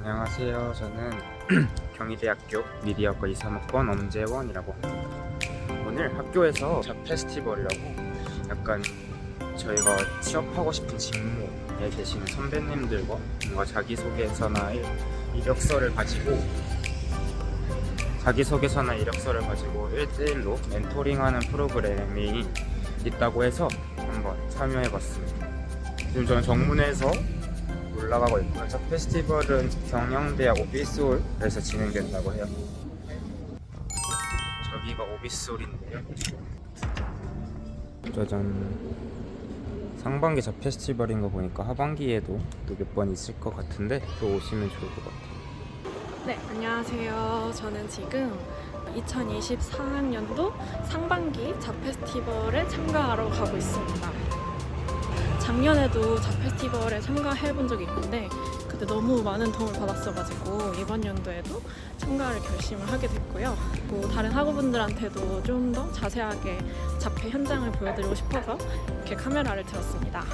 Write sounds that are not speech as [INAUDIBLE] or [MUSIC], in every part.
안녕하세요. 저는 [CLEARS THROAT] 경희대학교 미디어과 2, 3학번 엄재원이라고 합니다. 오늘 학교에서 잡 페스티벌이라고 약간 저희가 취업하고 싶은 직무에 계시는 선배님들과 뭔가 자기소개서나 일- 이력서를 가지고 자기소개서나 이력서를 가지고 1대1로 멘토링하는 프로그램이 있다고 해서 한번 참여해봤습니다. 지금 저는 정문에서 올라가고 있고요. 저 페스티벌은 경영대학 오피스홀에서 진행된다고 해요. 저기가 오피스홀인데요. 짜잔. 상반기 저 페스티벌인 거 보니까 하반기에도 또 몇 번 있을 것 같은데 또 오시면 좋을 것 같아요. 네, 안녕하세요. 저는 지금 2024학년도 상반기 잡 페스티벌에 참가하러 가고 있습니다. 작년에도 잡 페스티벌에 참가해 본 적이 있는데 그때 너무 많은 도움을 받았어가지고 이번 연도에도 참가를 결심을 하게 됐고요. 뭐 다른 학우분들한테도 좀 더 자세하게 잡회 현장을 보여드리고 싶어서 이렇게 카메라를 들었습니다.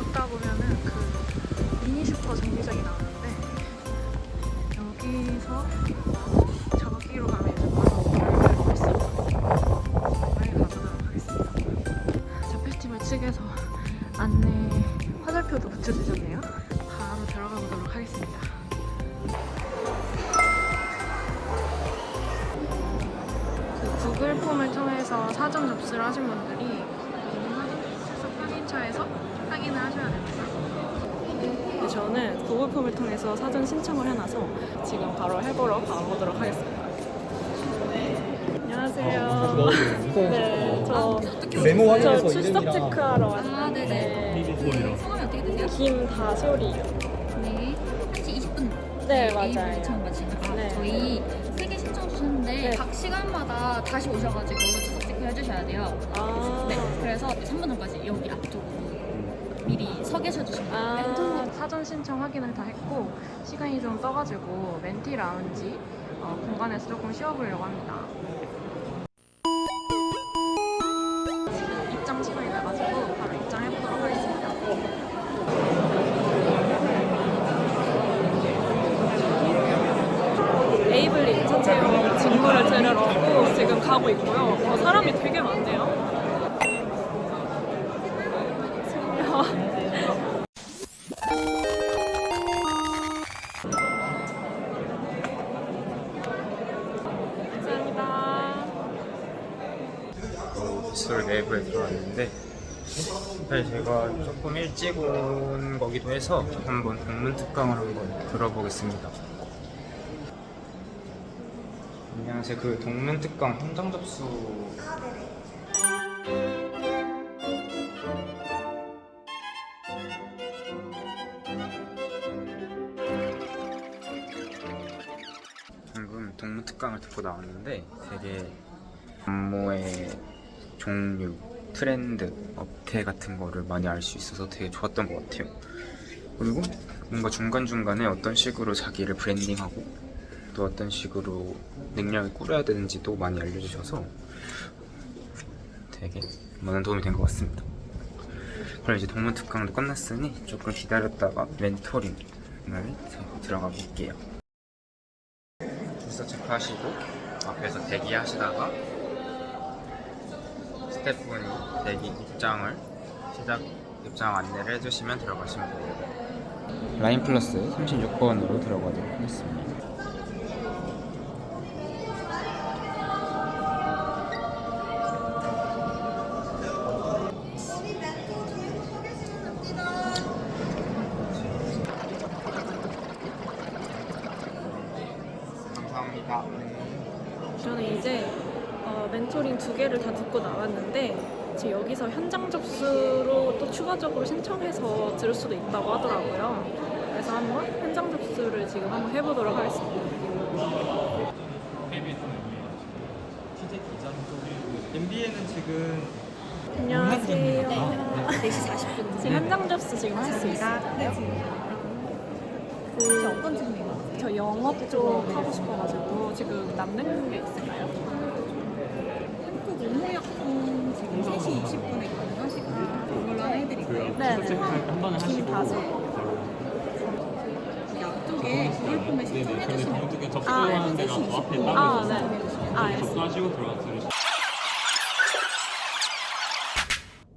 아까 보면은 그 미니 슈퍼 정류장이 나오는데 여기서 그 구글 폼을 통해서 사전 접수를 하신 분들이 편의처에서 확인을 하셔야 됩니다. 네, 저는 구글 폼을 통해서 사전 신청을 해놔서 지금 바로 해보러 가보도록 하겠습니다. 안녕하세요. 네, 저, 메모 저 확인해서 출석 이름이랑 체크하러 아, 왔는데 네네. 성함이 어떻게 되세요? 김다솔이요. 네. 1시 20분. 네, 맞아요. 신청 마치니까 네. 저희 세 개 신청 주셨는데 네. 각 시간마다 다시 오셔가지고 추석 체크 해주셔야 돼요. 아, 네. 그래서 3분 전까지 여기 앞쪽으로 미리 서 계셔 주시면 돼요. 아, 사전 신청 확인을 다 했고 시간이 좀 떠가지고 멘티 라운지 어, 공간에서 조금 쉬어보려고 합니다. 자체로 직무를 들으러 지금 가고 있고요. 어, 사람이 되게 많네요. 감사합니다. 오피스홀 내부에 들어왔는데 사실 제가 조금 일찍 온 거기도 해서 한번 동문 특강을 한번 들어보겠습니다. 안녕하세요. 그 동문 특강 현장 접수 방금 동문 특강을 듣고 나왔는데 되게 업무의 종류, 트렌드, 업태 같은 거를 많이 알 수 있어서 되게 좋았던 것 같아요. 그리고 뭔가 중간중간에 어떤 식으로 자기를 브랜딩하고 또 어떤 식으로 능력을 꾸려야 되는지도 많이 알려주셔서 되게 많은 도움이 된 것 같습니다. 그럼 이제 동문 특강도 끝났으니 조금 기다렸다가 멘토링을 들어가 볼게요. 주소 체크하시고 앞에서 대기하시다가 스태프분이 대기 입장을 시작 입장 안내를 해주시면 들어가시면 됩니다. 라인 플러스 36번으로 들어가도록 하겠습니다. 저는 이제 어, 멘토링 두 개를 다 듣고 나왔는데 지금 여기서 현장 접수로 또 추가적으로 신청해서 들을 수도 있다고 하더라고요. 그래서 한번 현장 접수를 지금 한번 해보도록 하겠습니다. MBA는 지금 안녕하세요. 4시 40분. 지금 현장 접수 지금 할 수 있을까요? 그 어떤 질문이요? 저 영업 쪽 하고 싶어가지고 지금 남는 게 있을까요? 한국 업무약품 지금 3시 20분에 가능하시고 그걸로 하나 해드릴까요? 네, 네. 한 번에 하시고 김다솔. 이게 구글 폼에 신청해 주시면 어떻게 아, 접수하는 데가 그 앞에 따로 아, 있어서 네. 아, 알겠습니다. 접수하시고 들어와 주시면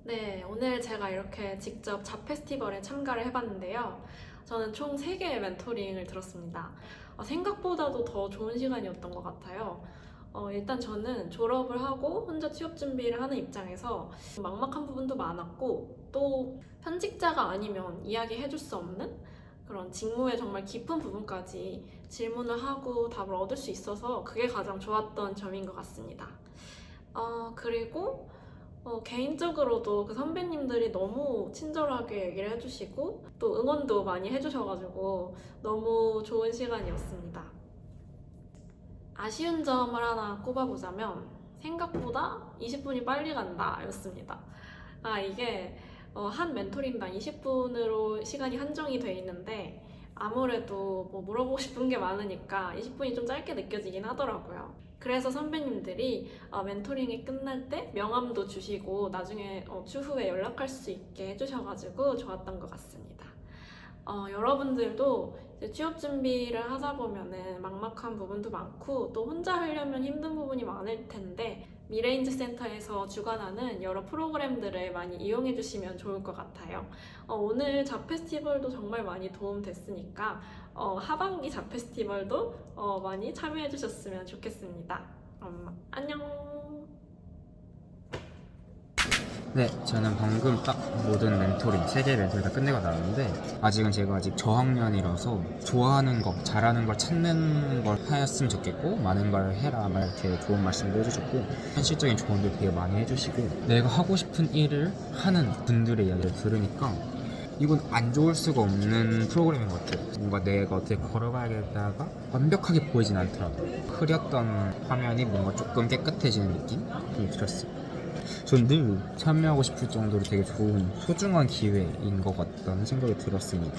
네, 오늘 제가 이렇게 직접 잡 페스티벌에 참가를 해봤는데요. 저는 총 3개의 멘토링을 들었습니다. 어, 생각보다도 더 좋은 시간이었던 것 같아요. 어, 일단 저는 졸업을 하고 혼자 취업 준비를 하는 입장에서 막막한 부분도 많았고 또 현직자가 아니면 이야기해줄 수 없는 그런 직무의 정말 깊은 부분까지 질문을 하고 답을 얻을 수 있어서 그게 가장 좋았던 점인 것 같습니다. 어, 그리고 어, 개인적으로도 그 선배님들이 너무 친절하게 얘기를 해주시고 또 응원도 많이 해주셔가지고 너무 좋은 시간이었습니다. 아쉬운 점을 하나 꼽아보자면 생각보다 20분이 빨리 간다 였습니다. 아 이게 어, 한 멘토링당 20분으로 시간이 한정이 돼 있는데 아무래도 뭐 물어보고 싶은 게 많으니까 20분이 좀 짧게 느껴지긴 하더라고요. 그래서 선배님들이 어, 멘토링이 끝날 때 명함도 주시고 나중에 어, 추후에 연락할 수 있게 해주셔가지고 좋았던 것 같습니다. 어, 여러분들도 취업 준비를 하다 보면은 막막한 부분도 많고 또 혼자 하려면 힘든 부분이 많을 텐데 미래인지 센터에서 주관하는 여러 프로그램들을 많이 이용해 주시면 좋을 것 같아요. 어, 오늘 잡 페스티벌도 정말 많이 도움 됐으니까 어, 하반기 잡 페스티벌도 어, 많이 참여해 주셨으면 좋겠습니다. 음, 안녕. 네, 저는 방금 딱 모든 멘토링, 세 개의 멘토링 다 끝내고 나왔는데 아직은 제가 아직 저학년이라서 좋아하는 거, 잘하는 걸 찾는 걸 하였으면 좋겠고 많은 걸 해라 막 이렇게 좋은 말씀도 해주셨고 현실적인 조언도 되게 많이 해주시고 내가 하고 싶은 일을 하는 분들의 이야기를 들으니까 이건 안 좋을 수가 없는 프로그램인 것 같아요. 뭔가 내가 어떻게 걸어가야겠다가 완벽하게 보이진 않더라도 흐렸던 화면이 뭔가 조금 깨끗해지는 느낌이 들었어요. 전 늘 참여하고 싶을 정도로 되게 좋은 소중한 기회인 것 같다는 생각이 들었습니다.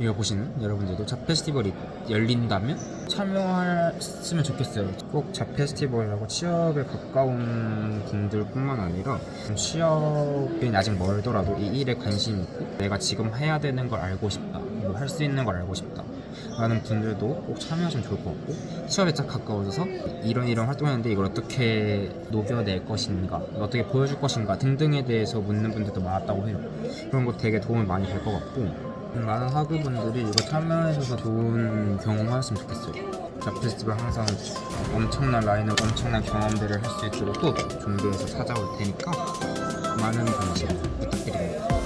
이거 보시는 여러분들도 잡 페스티벌이 열린다면 참여했으면 좋겠어요. 꼭 잡 페스티벌이라고 취업에 가까운 분들뿐만 아니라 취업이 아직 멀더라도 이 일에 관심 있고 내가 지금 해야 되는 걸 알고 싶다, 뭐 할 수 있는 걸 알고 싶다. 라는 분들도 꼭 참여하시면 좋을 것 같고 취업에 딱 가까워져서 이런 이런 활동하는데 이걸 어떻게 녹여낼 것인가 어떻게 보여줄 것인가 등등에 대해서 묻는 분들도 많았다고 해요 그런 거 되게 도움이 많이 될 것 같고 많은 학우분들이 이거 참여하셔서 좋은 경험하셨으면 좋겠어요. 잡 페스티벌 항상 엄청난 라인업 엄청난 경험들을 할 수 있도록 또 준비해서 찾아올 테니까 많은 관심 부탁드립니다